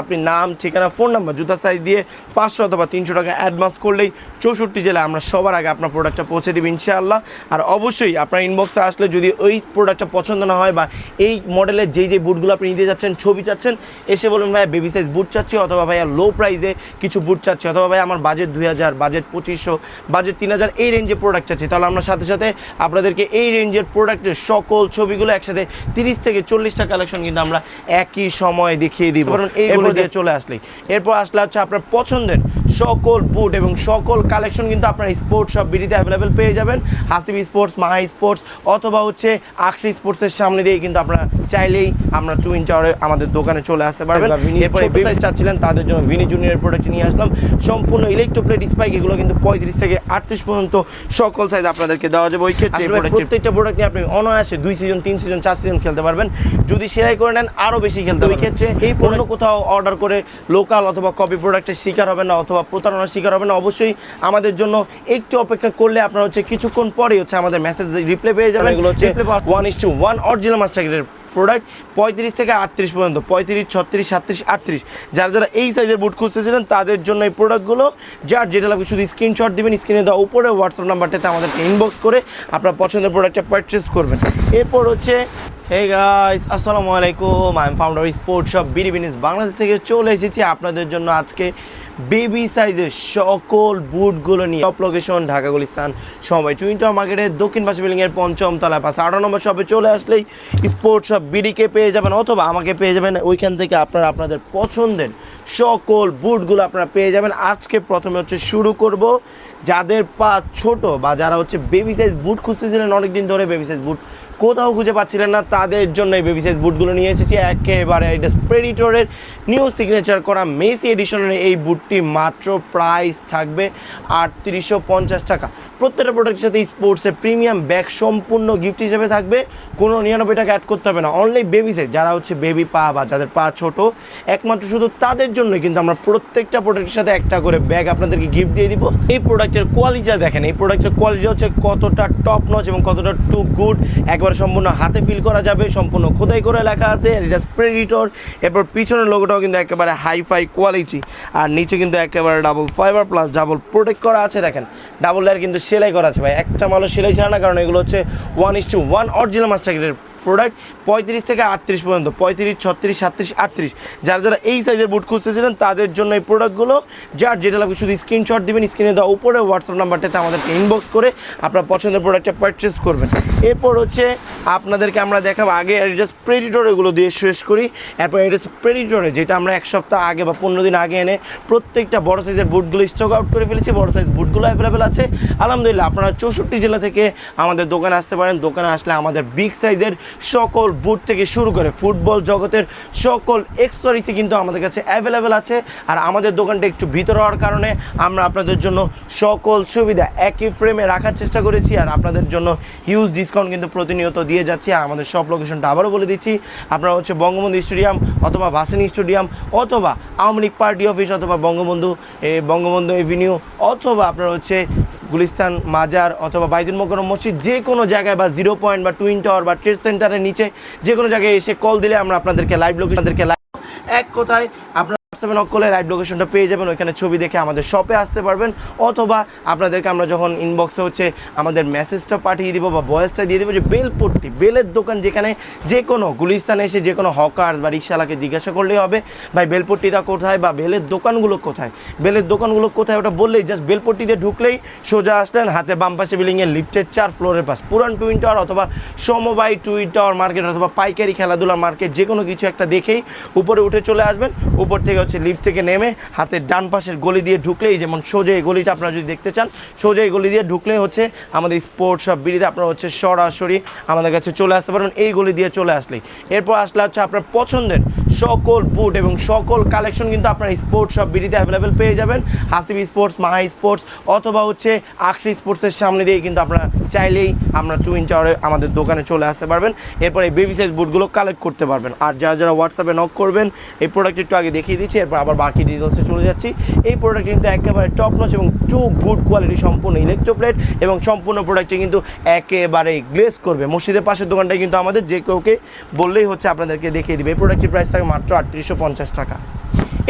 আপনি নাম ঠিকানা ফোন নাম্বার জুতা সাইজ দিয়ে পাঁচশো অথবা তিনশো টাকা অ্যাডভান্স করলেই চৌষট্টি জেলায় আমরা সবার আগে আপনার প্রোডাক্টটা পৌঁছে দেবো ইনশাআল্লাহ। আর অবশ্যই আপনার ইনবক্সে আসলে যদি ওই প্রোডাক্টটা পছন্দ না হয় বা এই মডেলের যেই যে বুটগুলো আপনি নিতে যাচ্ছেন ছবি চাচ্ছেন এসে বলুন ভাইয়া বেবি সাইজ বুট চাচ্ছি অথবা ভাইয়া লো প্রাইসে কিছু বুট চাচ্ছি অথবা ভাই আমার বাজেট দুই হাজার বাজেট পঁচিশশো বাজেট তিন হাজার এই রেঞ্জে প্রোডাক্ট চাচ্ছি। তাহলে আমরা সাথে সাথে আপনাদেরকে এই রেঞ্জের প্রোডাক্টের সকল ছবিগুলো একসাথে তিরিশ থেকে চল্লিশটা কালেকশন কিন্তু আমরা একই সময় দেখিয়ে দিব। কারণ এইগুলো দিয়ে চলে আসলেই এরপর আসলে হচ্ছে আপনার পছন্দের সকল বুট এবং সকল কালেকশন কিন্তু আপনার স্পোর্টস সব বিডিতে অ্যাভেলেবেল পেয়ে যাবেন। হাসিব স্পোর্টস মাহা স্পোর্টস অথবা হচ্ছে আকশি স্পোর্টসের সামনে দিয়ে কিন্তু আপনারা চাইলেই আমরা টুইন টাওয়ারে আমাদের দোকানে চলে আসতে পারবেন। এরপরে বেবি চাচ্ছিলেন তাদের জন্য ভিনি জুনিয়র প্রোডাক্ট নিয়ে আসলাম। সম্পূর্ণ ইলেকট্রোপ্লেট স্পাইক এগুলো কিন্তু পঁয়ত্রিশ থেকে আটত্রিশ পর্যন্ত সকল সাইজ আপনাদেরকে দেওয়া যাবে। ওই ক্ষেত্রে প্রত্যেকটা প্রোডাক্ট নিয়ে আপনি অনায়াসে দুই সিজন তিন সিজন চার সিজন খেলতে পারবেন। যদি সেলাই করে নেন আরও বেশি খেলতে ওই ক্ষেত্রে এই পণ্য কোথাও অর্ডার করে লোকাল অথবা কপি প্রোডাক্টের শিকার হবেন না অথবা প্রতারণার শিকার হবেন না অবশ্যই আমাদের জন্য একটু অপেক্ষা করলে আপনার হচ্ছে কিছুক্ষণ পরে হচ্ছে আমাদের মেসেজ রিপ্লাই পেয়ে যাবেন। এগুলো হচ্ছে one is two one original মাস্টারের প্রোডাক্ট পঁয়ত্রিশ থেকে আটত্রিশ পর্যন্ত পঁয়ত্রিশ ছত্রিশ সাতত্রিশ আটত্রিশ। যারা যারা এই সাইজের বুট খুঁজতেছিলেন তাদের জন্য এই প্রোডাক্টগুলো যার যেটা লাগবে শুধু স্ক্রিনশট দিবেন স্ক্রিনে দেওয়া উপরে হোয়াটসঅ্যাপ নাম্বারটাতে আমাদেরকে ইনবক্স করে আপনার পছন্দের প্রোডাক্টটা পারচেস করবেন। এরপর হচ্ছে হে গাইস আসসালামু আলাইকুম I am founder sports shop BD বিনিস Bangladesh থেকে চলে এসেছি। আপনাদের জন্য আজকে বেবি সাইজের সকল বুটগুলো নিয়ে টপ লোকেশন ঢাকা গুলিস্তান সময় টুইন টাওয়ার মার্কেটের দক্ষিণ পাশে বিল্ডিংয়ের পঞ্চম তলা পাশে আঠারো নম্বর শপে চলে আসলেই স্পোর্টস শপ বিডিকে পেয়ে যাবেন অথবা আমাকে পেয়ে যাবেন ওইখান থেকে আপনারা আপনাদের পছন্দের সকল বুটগুলো আপনারা পেয়ে যাবেন। আজকে প্রথমে হচ্ছে শুরু করব যাদের পা ছোট বা যারা হচ্ছে বেবি সাইজ বুট খুঁজতেছিলেন অনেকদিন ধরে বেবি সাইজ বুট কোথাও খুঁজে পাচ্ছিলেন না, তাদের জন্য এই বেবি সাইজ বুটগুলো নিয়ে এসেছি। একেবারে এটা স্প্রেডিটরের নিউ সিগনেচার করা মেসি এডিশনের এই বুটটি মাত্র প্রাইস থাকবে আটত্রিশশো পঞ্চাশ টাকা। প্রত্যেকটা প্রোডাক্টের সাথে স্পোর্টসের প্রিমিয়াম ব্যাগ সম্পূর্ণ গিফট হিসেবে থাকবে। কোনো নিরানব্বই টাকা অ্যাড করতে হবে না। অনলি বেবি সাইজ যারা হচ্ছে বেবি পা বা যাদের পা ছোট, একমাত্র শুধু তাদের জন্যই কিন্তু আমরা প্রত্যেকটা প্রোডাক্টের সাথে একটা করে ব্যাগ আপনাদেরকে গিফট দিয়ে দিব। এই প্রোডাক্টের কোয়ালিটিটা দেখেন, এই প্রোডাক্টের কোয়ালিটি হচ্ছে কতটা টপ নচ এবং কতটা টু গুড একবার সম্পূর্ণ হাতে ফিল করা যাবে, সম্পূর্ণ খোদাই করে লেখা আছে এটা স্প্রেডিটর এরপর পিছনের লোগোটাও কিন্তু একেবারে হাইফাই কোয়ালিটি আর নিচে কিন্তু একেবারে double fibre plus double protect করা আছে, দেখেন। ডাবল লেয়ার কিন্তু সেলাই করা আছে ভাই। একটা মালও সেলাই ছাড়া না, কারণ এগুলো হচ্ছে one is two one original মাস্টারের প্রোডাক্ট পঁয়ত্রিশ থেকে আটত্রিশ পর্যন্ত, পঁয়ত্রিশ, ছত্রিশ, সাতত্রিশ, আটত্রিশ। যারা যারা এই সাইজের বুট খুঁজতেছিলেন, তাদের জন্য এই প্রোডাক্টগুলো যার যেটা লাগবে শুধু স্ক্রিনশট দিবেন স্ক্রিনে দেওয়া উপরে হোয়াটসঅ্যাপ নাম্বারটাতে আমাদেরকে ইনবক্স করে আপনার পছন্দের প্রোডাক্টটা পারচেস করবেন। এরপর হচ্ছে আপনাদেরকে আমরা দেখাবো আগে জাস্ট প্রেডিটর এগুলো দিয়ে শেষ করি। এরপর এটা প্রেডিটরে যেটা আমরা এক সপ্তাহ আগে বা পনেরো দিন আগে এনে প্রত্যেকটা বড় সাইজের বুটগুলো স্টক আউট করে ফেলেছি, বড় সাইজ বুটগুলো অ্যাভেলেবেল আছে। আলহামদুলিল্লাহ, আপনারা চৌষট্টি জেলা থেকে আমাদের দোকানে আসতে পারেন। দোকানে আসলে আমাদের বিগ সাইজের সকল বুট থেকে শুরু করে ফুটবল জগতের সকল এক্সটরিসই কিন্তু আমাদের কাছে অ্যাভেলেবেল আছে। আর আমাদের দোকানটা একটু ভিতর হওয়ার কারণে আমরা আপনাদের জন্য সকল সুবিধা একই ফ্রেমে রাখার চেষ্টা করেছি। আর আপনাদের জন্য হিউজ ডিসকাউন্ট কিন্তু প্রতিনিয়ত দিয়ে যাচ্ছি। আর আমাদের সব লোকেশনটা আবারও বলে দিচ্ছি। আপনারা হচ্ছে বঙ্গবন্ধু স্টেডিয়াম অথবা ভাসিনী স্টেডিয়াম অথবা আওয়ামী লীগ পার্টি অফিস অথবা বঙ্গবন্ধু বঙ্গবন্ধু এভিনিউ অথবা আপনারা হচ্ছে গুলিস্তান, মাজার অথবা বাইদুল মকরম মসজিদ যে কোনো জায়গায় বা জিরো পয়েন্ট বা টুইন টাওয়ার বা ট্রেড সেন্টারের নিচে যে কোনো জায়গায় এসে কল দিলে আমরা আপনাদেরকে লাইভ লোকেশনদেরকে লাইভ এক কথায় আপনার হোয়াটসঅ্যাপে নক করলে লাইভ লোকেশনটা পেয়ে যাবেন। ওইখানে ছবি দেখে আমাদের শপে আসতে পারবেন। অথবা আপনাদেরকে আমরা যখন ইনবক্সে হচ্ছে আমাদের মেসেজটা পাঠিয়ে দিব বা ভয়েসটা দিয়ে দেবো যে বেলপট্টি, বেলের দোকান যেখানে যে কোনো গুলিস্তানে এসে যে কোনো হকার্স বা রিক্সাওয়ালাকে জিজ্ঞাসা করলেই হবে, ভাই, বেলপট্টিটা কোথায় বা বেলের দোকানগুলো কোথায়? বেলের দোকানগুলো কোথায় ওটা বললেই জাস্ট বেলপট্টিতে ঢুকলেই সোজা আসলেন হাতে বাম পাশে বিল্ডিংয়ের লিফটের চার ফ্লোরের পাশ। পুরান টুইন টাওয়ার অথবা সমবায় টুইন টাওয়ার মার্কেট অথবা পাইকারি খেলাধুলার মার্কেট যে কোনো কিছু একটা দেখেই উপরে উঠে চলে আসবেন। উপর থেকে হচ্ছে লিফট থেকে নেমে হাতের ডান পাশের গলি দিয়ে ঢুকলেই যেমন সোজা এই গলিটা আপনারা যদি দেখতে চান, সোজা এই গলি দিয়ে ঢুকলেই হচ্ছে আমাদের স্পোর্টস সব বিড়িতে আপনারা হচ্ছে সরাসরি আমাদের কাছে চলে আসতে পারবেন, এই গলি দিয়ে চলে আসলেই। এরপর আসলে হচ্ছে আপনার পছন্দের সকল বুট এবং সকল কালেকশন কিন্তু আপনার স্পোর্টস সব বিডিতে অ্যাভেলেবেল পেয়ে যাবেন। হাসিব স্পোর্টস মাহা স্পোর্টস অথবা হচ্ছে আকশি স্পোর্টসের সামনে দিয়ে কিন্তু আপনারা চাইলেই আমরা টুইন টাওয়ারে আমাদের দোকানে চলে আসতে পারবেন। এরপর এই বেবি সাইজ বুটগুলো কালেক্ট করতে পারবেন। আর যারা যারা হোয়াটসঅ্যাপে নক করবেন, এই প্রোডাক্ট একটু আগে দেখিয়ে দিচ্ছি এরপর আবার বাকি ডিটেলসে চলে যাচ্ছি। এই প্রোডাক্ট কিন্তু একেবারে টপ নচ এবং টু গুড কোয়ালিটি সম্পূর্ণ ইলেকট্রোপ্লেট এবং সম্পূর্ণ প্রোডাক্টটি কিন্তু একেবারে গ্লেস করবে। মসজিদের পাশের দোকানটাই কিন্তু আমাদের যে কেউকে বললেই হচ্ছে আপনাদেরকে দেখিয়ে দিবে। এই প্রোডাক্টটির প্রাইস থাকে মাত্র আটত্রিশশো পঞ্চাশ টাকা।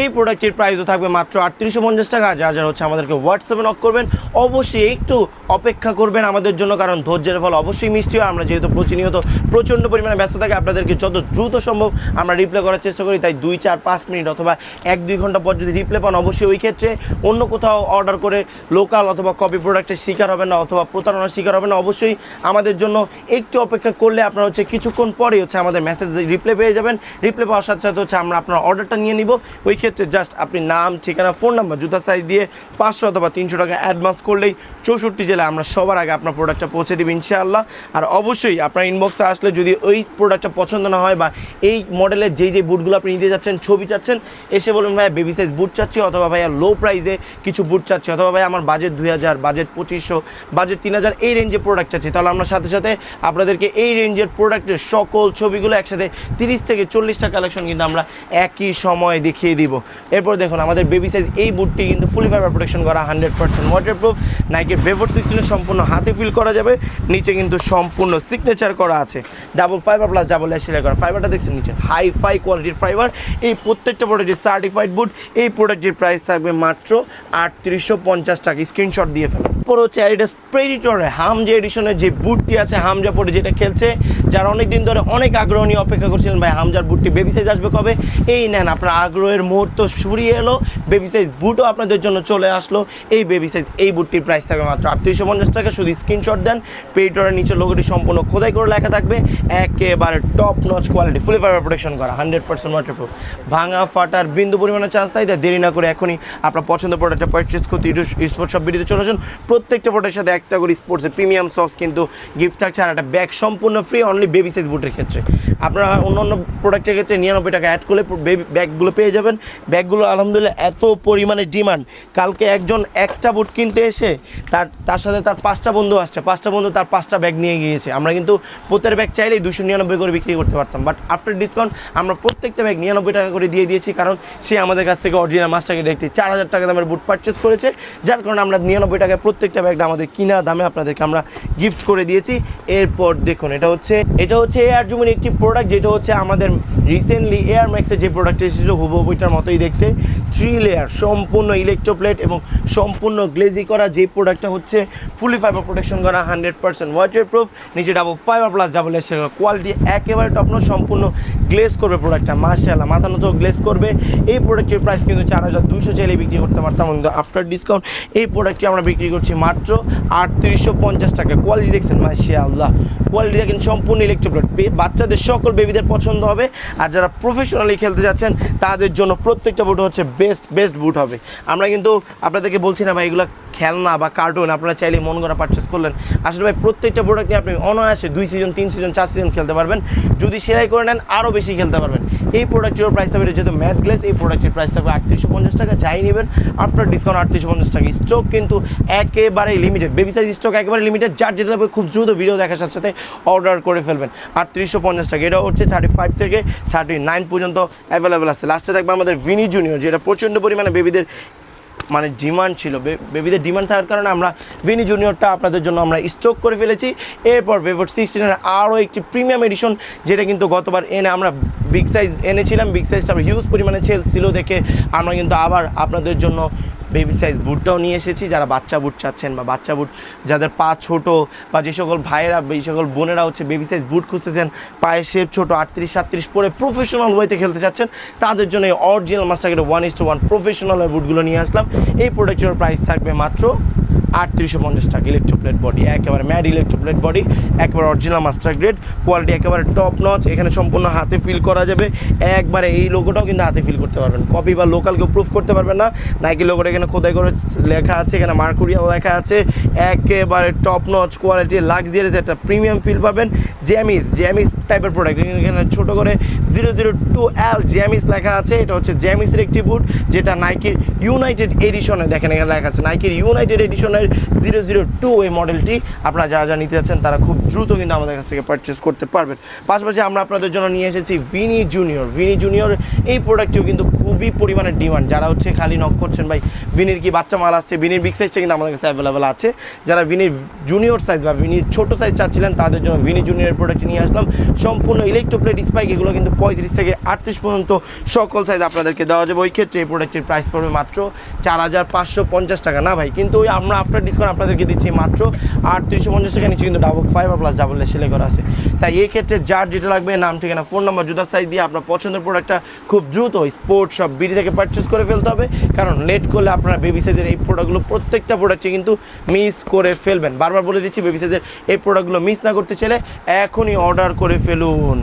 এই প্রোডাক্টের প্রাইসও থাকবে মাত্র আটত্রিশশো পঞ্চাশ টাকা, যার যারা হচ্ছে আমাদেরকে হোয়াটসঅ্যাপে নক করবেন। অবশ্যই একটু অপেক্ষা করবেন আমাদের জন্য, কারণ ধৈর্যের ফল অবশ্যই মিষ্টি হয়। আমরা যেহেতু প্রতিনিয়ত প্রচণ্ড পরিমাণে ব্যস্ত থাকি, আপনাদেরকে যত দ্রুত সম্ভব আমরা রিপ্লাই করার চেষ্টা করি। তাই দুই, চার, পাঁচ মিনিট অথবা এক, দুই ঘণ্টা পর যদি রিপ্লাই পান, অবশ্যই ওই ক্ষেত্রে অন্য কোথাও অর্ডার করে লোকাল অথবা কপি প্রোডাক্টের শিকার হবে না, অথবা প্রতারণার শিকার হবে না। অবশ্যই আমাদের জন্য একটু অপেক্ষা করলে আপনারা হচ্ছে কিছুক্ষণ পরেই হচ্ছে আমাদের মেসেজ রিপ্লাই পেয়ে যাবেন। রিপ্লাই পাওয়ার সাথে সাথে হচ্ছে আমরা আপনার অর্ডারটা নিয়ে নিব। ওই ক্ষেত্রে জাস্ট আপনি নাম, ঠিকানা ফোন নাম্বার জুতা সাইজ দিয়ে পাঁচশো অথবা তিনশো টাকা অ্যাডভান্স করলেই চৌষট্টি জেলায় আমরা সবার আগে আপনার প্রোডাক্টটা পৌঁছে দেবো ইনশাআল্লাহ। আর অবশ্যই আপনার ইনবক্সে আসলে যদি ওই প্রোডাক্টটা পছন্দ না হয় বা এই মডেলের যেই যে বুটগুলো আপনি নিতে যাচ্ছেন, ছবি চাচ্ছেন, এসে বলুন, ভাইয়া বেবি সাইজ বুট চাচ্ছি অথবা ভাইয়া লো প্রাইসে কিছু বুট চাচ্ছি, অথবা ভাই আমার বাজেট দুই হাজার বাজেট পঁচিশশো বাজেট তিন হাজার এই রেঞ্জে প্রোডাক্ট চাচ্ছি। তাহলে আমরা সাথে সাথে আপনাদেরকে এই রেঞ্জের প্রোডাক্টের সকল ছবিগুলো একসাথে তিরিশ থেকে চল্লিশটা কালেকশন কিন্তু আমরা একই সময় দেখিয়ে দিব। এরপর দেখুন, আমাদের বেবি সাইজ এই বুটটি কিন্তু ফুলি ফাইবার প্রোটেকশন করা হান্ড্রেড পার্সেন্ট ওয়াটারপ্রুফ নাইকের বেভর সিস্টেমে সম্পূর্ণ হাতে ফিল করা যাবে, নিচে কিন্তু সম্পূর্ণ সিগনেচার করা আছে। ডাবল ফাইবার প্লাস ডাবল সেলাই করা। ফাইবারটা দেখছেন নিচে হাই ফাই কোয়ালিটির ফাইবার এই প্রত্যেকটা প্রোডাক্টের সার্টিফাইড বুট এই প্রোডাক্টের প্রাইস থাকবে মাত্র আটত্রিশশো পঞ্চাশ টাকা। স্ক্রিনশট দিয়ে ফেলো। পর হচ্ছে অ্যাডিডাস প্রেডিটরে হামজা এডিশনের যে বুটটি আছে হামজা পরে যেটা খেলছে, যারা অনেক দিন ধরে অনেক আগ্রহ নিয়ে অপেক্ষা করছিলেন, ভাই হামজার বুটটি বেবি সাইজ আসবে কবে? এই নেন, আপনার আগ্রহের মুহূর্ত ফুরিয়ে এলো। বেবি সাইজ বুটও আপনাদের জন্য চলে আসলো। এই বেবি সাইজ এই বুটটির প্রাইস থাকবে মাত্র আটত্রিশশো পঞ্চাশ টাকা। শুধু স্ক্রিনশট দেন পেডিটরের নিচে লোগোটি সম্পূর্ণ খোদাই করে লেখা থাকবে। একেবারে top notch quality fully fibre protection করা হান্ড্রেড পার্সেন্ট ওয়াটারপ্রুফ ভাঙা, ফাটার, বিন্দু পরিমাণে চান্স তাই দেরি না করে এখনই আপনার পছন্দ প্রোডাক্টটা পারচেস করতে স্পোর্টস সব ভিডিওতে চলে আসুন। প্রত্যেকটা প্রোডাক্টের সাথে একটা করে স্পোর্টসের প্রিমিয়াম সক্স কিন্তু গিফট থাকছে, আর একটা ব্যাগ সম্পূর্ণ ফ্রি অনলি বেবি সাইজ বুটের ক্ষেত্রে। আপনারা অন্য অন্য প্রোডাক্টের ক্ষেত্রে নিরানব্বই টাকা অ্যাড করলে ব্যাগগুলো পেয়ে যাবেন। ব্যাগগুলো আলহামদুলিল্লাহ এত পরিমাণে ডিমান্ড। কালকে একজন একটা বুট কিনতে এসে তার তার সাথে তার পাঁচটা বন্ধু আসছে। পাঁচটা বন্ধু তার পাঁচটা ব্যাগ নিয়ে গিয়েছে। আমরা কিন্তু প্রত্যেক ব্যাগ চাইলেই দুশো নিরানব্বই করে বিক্রি করতে পারতাম। বাট আফটার ডিসকাউন্ট আমরা প্রত্যেকটা ব্যাগ নিরানব্বই টাকা করে দিয়ে দিয়েছি কারণ সে আমাদের কাছ থেকে অরিজিনাল মাছটাকে দেখতে চার হাজার টাকা দামের বুট পারচেস করেছে। যার কারণে আমরা নিরানব্বই টাকায় প্রত্যেকটা ব্যাগটা আমাদের কিনা দামে আপনাদেরকে আমরা গিফট করে দিয়েছি। এরপর দেখুন, এটা হচ্ছে এটা হচ্ছে এয়ার জুমের একটি প্রোডাক্ট যেটা হচ্ছে আমাদের রিসেন্টলি এয়ার ম্যাক্সের যে প্রোডাক্ট এসেছিল হুবো বইটার মতোই দেখতে। থ্রি লেয়ার সম্পূর্ণ ইলেকট্রোপ্লেট এবং সম্পূর্ণ গ্লেজি করা যে প্রোডাক্টটা হচ্ছে ফুলি ফাইবার প্রোটেকশন করা হান্ড্রেড পার্সেন্ট ওয়াটার প্রুফ নিচে double fibre plus double S quality একেবারে টপনো সম্পূর্ণ গ্লেজ করবে প্রোডাক্টটা মার্শাল্লাহ মাথা মতো গ্লেজ করবে। এই প্রোডাক্টের প্রাইস কিন্তু চার হাজার দুশো চাইলে বিক্রি করতে পারতাম কিন্তু আফটার ডিসকাউন্ট এই প্রোডাক্টটি আমরা বিক্রি করছি মাত্র আটত্রিশশো পঞ্চাশ টাকা। কোয়ালিটি দেখছেন মার্শাল্লাহ কোয়ালিটি দেখেন সম্পূর্ণ ইলেকট্রোপ্লেট বাচ্চাদের, সকল বেবিদের পছন্দ হবে। আর যারা প্রফেশনালি খেলতে যাচ্ছেন, তাদের জন্য প্রত্যেকটা বুট হচ্ছে বেস্ট বেস্ট বুট হবে। আমরা কিন্তু আপনাদেরকে বলছি না ভাই এগুলো খেলনা বা কার্টুন আপনারা চাইলে মন করা পারচেস করলেন। আসলে ভাই, প্রত্যেকটা প্রোডাক্ট নিয়ে আপনি অনায়াসে দুই সিজন তিন সিজন চার সিজন খেলতে পারবেন। যদি সেলাই করে নেন আরও বেশি খেলতে পারবেন। এই প্রোডাক্টের প্রাইস থাকবে যেহেতু ম্যাট গ্লেস এই প্রোডাক্টের প্রাইস থাকবে আটত্রিশশো পঞ্চাশ টাকা। যাই নেবেন আফটার ডিসকাউন্ট আটত্রিশশো পঞ্চাশ টাকা। স্টক কিন্তু একেবারে লিমিটেড বেবি সাইজ স্টক একেবারে লিমিটেড যার যেটা লাগবে, খুব দ্রুত ভিডিও দেখার সাথে সাথে অর্ডার করে ফেলবেন। আটত্রিশশো পঞ্চাশ টাকা। এটা হচ্ছে থার্টি ফাইভ থেকে থার্টি নাইন পর্যন্ত অ্যাভেলেবেল আছে। লাস্টে থাকবে আমাদের ভিনি জুনিয়র যেটা প্রচণ্ড পরিমাণে বেবিদের মানে ডিমান্ড ছিল। বেবিদের ডিমান্ড থাকার কারণে আমরা ভিনি জুনিয়রটা আপনাদের জন্য আমরা স্টক করে ফেলেছি। এরপর বেবর সিক্সটিনের আরও একটি প্রিমিয়াম এডিশন যেটা কিন্তু গতবার এনে আমরা বিগ সাইজ এনেছিলাম। বিগ সাইজটা হিউজ পরিমাণে সেল ছিল দেখে আমরা কিন্তু আবার আপনাদের জন্য বেবি সাইজ বুটটাও নিয়ে এসেছি, যারা বাচ্চা বুট চাচ্ছেন বা বাচ্চা বুট যাদের পা ছোট বা যে সকল ভাইয়েরা যে সকল বোনেরা হচ্ছে বেবি সাইজ বুট খুঁজতেছেন, পায়ে শেপ ছোট, আটত্রিশ, সাতত্রিশ পরে প্রফেশনাল ওয়েতে খেলতে চাচ্ছেন, তাদের জন্য এই original master one is two one professional বুটগুলো নিয়ে আসলাম। এই প্রোডাক্টের প্রাইস থাকবে মাত্র আটত্রিশশো পঞ্চাশ টাকা ইলেকট্রোপ্লেট বডি একেবারে ম্যাড ইলেকট্রোপ্লেট বডি একেবারে অরিজিনাল মাস্টার গ্রেড কোয়ালিটি একেবারে টপ নচ এখানে সম্পূর্ণ হাতে ফিল করা যাবে। একবারে এই লোগোটাও কিন্তু হাতে ফিল করতে পারবেন। কপি বা লোকাল কেউ প্রুফ করতে পারবেন না। নাইকি লোগোটা এখানে খোদাই করে লেখা আছে, এখানে মার্কুরিয়াও লেখা আছে। একেবারে টপ নচ কোয়ালিটি লাক্সারিয়াস একটা প্রিমিয়াম ফিল পাবেন। জ্যামিস জ্যামিস টাইপের প্রোডাক্ট এখানে ছোটো করে জিরো জিরো টু এল জ্যামিস লেখা আছে। এটা হচ্ছে জ্যামিসের একটি বুট যেটা নাইকির ইউনাইটেড এডিশনে দেখেন, এখানে লেখা আছে। নাইকির ইউনাইটেড এডিশনের জিরো জিরো টু এই মডেলটি আপনারা যারা যা নিতে যাচ্ছেন, তারা খুব দ্রুত কিন্তু আমাদের কাছ থেকে পারচেস করতে পারবেন। পাশাপাশি আমরা আপনাদের জন্য নিয়ে এসেছি ভিনি জুনিয়র ভিনি জুনিয়র এই প্রোডাক্টটিও কিন্তু খুবই পরিমাণে ডিমান্ড যারা হচ্ছে খালি নক করছেন ভাই ভিনির কি বাচ্চা মাল আসছে? ভিনির বিগ সাইজটা কিন্তু আমাদের কাছে অ্যাভেলেবেল আছে। যারা ভিনির জুনিয়র সাইজ বা ভিনির ছোটো সাইজ চাচ্ছিলেন, তাদের জন্য ভিনি জুনিয়র প্রোডাক্ট নিয়ে আসলাম। সম্পূর্ণ ইলেকট্রোপ্লেট স্পাইক এগুলো কিন্তু পঁয়ত্রিশ থেকে আটত্রিশ পর্যন্ত সকল সাইজ আপনাদেরকে দেওয়া যাবে। ওই ক্ষেত্রে এই প্রোডাক্টের প্রাইস পড়বে মাত্র চার হাজার পাঁচশো পঞ্চাশ টাকা। না ভাই, কিন্তু ওই আমরা আফটার ডিসকাউন্ট আপনাদেরকে দিচ্ছি মাত্র আটত্রিশশো পঞ্চাশ টাকা, নিচে কিন্তু ডাবল ফাইভ প্লাস ডাবল সেলাই করা আছে। তাই এই ক্ষেত্রে যার যেটা লাগবে, নাম, ঠিকানা ফোন নাম্বার জুতার সাইজ দিয়ে আপনার পছন্দের প্রোডাক্টটা খুব দ্রুত স্পোর্টস সব বিডি থেকে পারচেস করে ফেলতে হবে। কারণ লেট করলে আপনারা বেবি সাইজের এই প্রোডাক্টগুলো প্রত্যেকটা প্রোডাক্টে কিন্তু মিস করে ফেলবেন। বারবার বলে দিচ্ছি বেবি সাইজের এই প্রোডাক্টগুলো মিস না করতে চাইলে এখনই অর্ডার করে ফেলুন